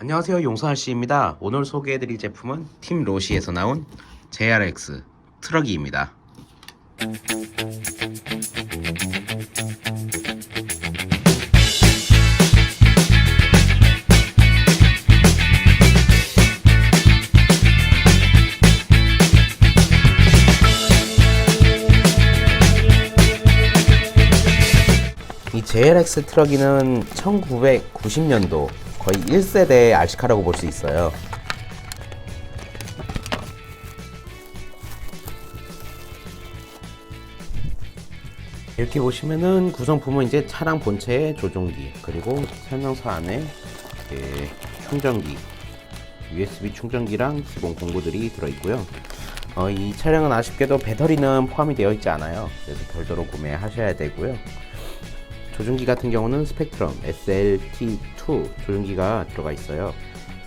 안녕하세요 용산아 씨입니다. 오늘 소개해드릴 제품은 팀 로시에서 나온 JRX 트럭이입니다. 이 JLX 트럭이는 1990년도 거의 1세대 RC카라고 볼 수 있어요. 이렇게 보시면은 구성품은 이제 차량 본체의 조종기 그리고 설명서 안에 충전기 USB 충전기랑 기본 공구들이 들어있고요. 어, 이 차량은 아쉽게도 배터리는 포함이 되어 있지 않아요. 그래서 별도로 구매하셔야 되고요. 조종기 같은 경우는 스펙트럼 SLT2 조종기가 들어가 있어요.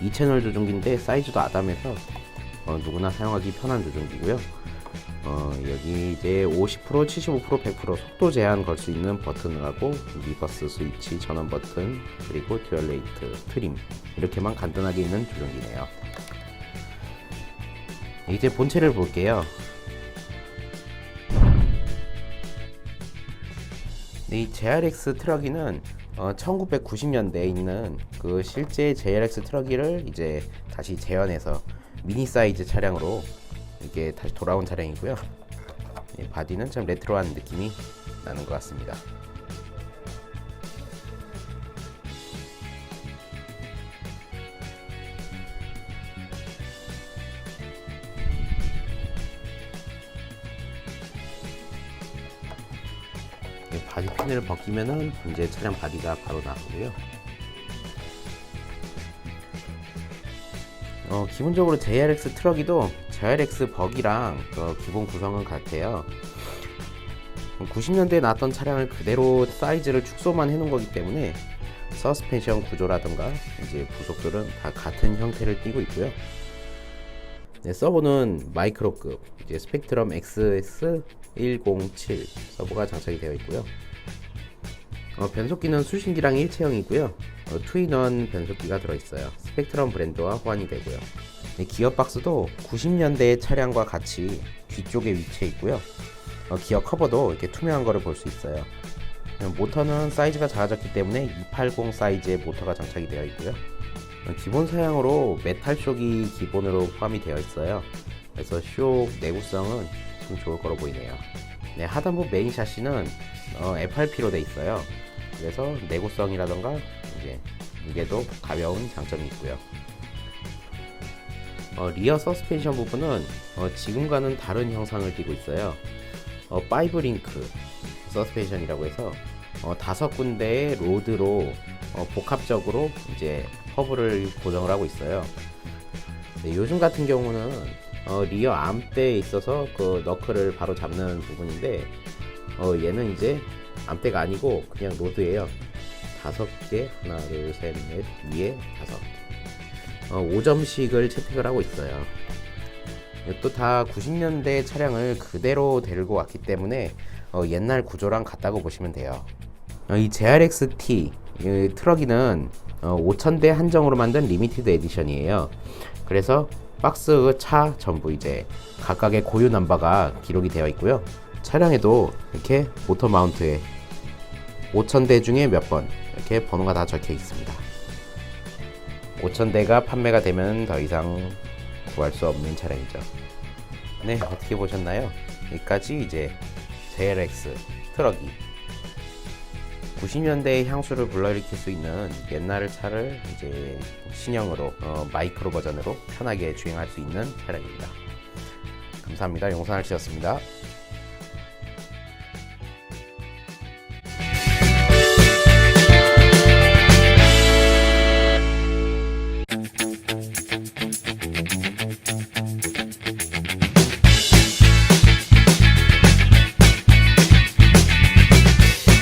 2채널 조종기인데 사이즈도 아담해서 어, 누구나 사용하기 편한 조종기고요. 어, 여기 이제 50%, 75%, 100% 속도 제한 걸 수 있는 버튼을 하고 리버스 스위치 전원 버튼 그리고 듀얼 레이트 트림 이렇게만 간단하게 있는 조종기네요. 이제 본체를 볼게요. 이 JRX 트럭이는 어, 1990년대에 있는 그 실제 JRX 트럭이를 이제 다시 재현해서 미니 사이즈 차량으로 이게 다시 돌아온 차량이고요. 네, 바디는 참 레트로한 느낌이 나는 것 같습니다. 이 바디 핀을 벗기면은 이제 차량 바디가 바로 나오고요. 어, 기본적으로 JRX 트럭이도 JRX 버기랑 어, 기본 구성은 같아요. 90년대에 나왔던 차량을 그대로 사이즈를 축소만 해놓은 거기 때문에 서스펜션 구조라든가 이제 부속들은 다 같은 형태를 띠고 있고요. 네, 서버는 마이크로급 이제 스펙트럼 XS107 서버가 장착이 되어 있고요. 어, 변속기는 수신기랑 일체형이고요. 어, 투인원 변속기가 들어있어요. 스펙트럼 브랜드와 호환이 되고요. 네, 기어 박스도 90년대 차량과 같이 뒤쪽에 위치해 있고요. 어, 기어 커버도 이렇게 투명한 거를 볼 수 있어요. 어, 모터는 사이즈가 작아졌기 때문에 280 사이즈의 모터가 장착이 되어 있고요. 어, 기본 사양으로 메탈 쇼이 기본으로 포함이 되어 있어요. 그래서 쇼 내구성은 좀 좋을 거로 보이네요. 네, 하단부 메인 샤시는 어, FRP로 돼 있어요. 그래서 내구성이라던가 이제 무게도 가벼운 장점이 있고요. 어, 리어 서스펜션 부분은 어, 지금과는 다른 형상을 띠고 있어요. 어, 파이브 링크 서스펜션이라고 해서 어, 다섯 군데의 로드로 어, 복합적으로 이제 허브를 고정을 하고 있어요. 네, 요즘 같은 경우는 어, 리어 암대에 있어서 그 너클을 바로 잡는 부분인데 어, 얘는 이제 암대가 아니고 그냥 로드예요. 다섯 개 하나 둘 셋 넷 위에 다섯 어, 5점씩을 채택을 하고 있어요. 또 다 90년대 차량을 그대로 데리고 왔기 때문에 어, 옛날 구조랑 같다고 보시면 돼요. 어, 이 JRX-T 이 트럭이는 어, 5,000대 한정으로 만든 리미티드 에디션이에요. 그래서 박스 차 전부 이제 각각의 고유 넘버가 기록이 되어 있고요. 차량에도 이렇게 모터 마운트에 5,000대 중에 몇 번 이렇게 번호가 다 적혀 있습니다. 5,000대가 판매가 되면 더 이상 구할 수 없는 차량이죠. 네, 어떻게 보셨나요? 여기까지 이제 JLX 트럭이 90년대의 향수를 불러일으킬 수 있는 옛날 차를 이제 신형으로 어, 마이크로 버전으로 편하게 주행할 수 있는 차량입니다. 감사합니다. 용산할씨였습니다.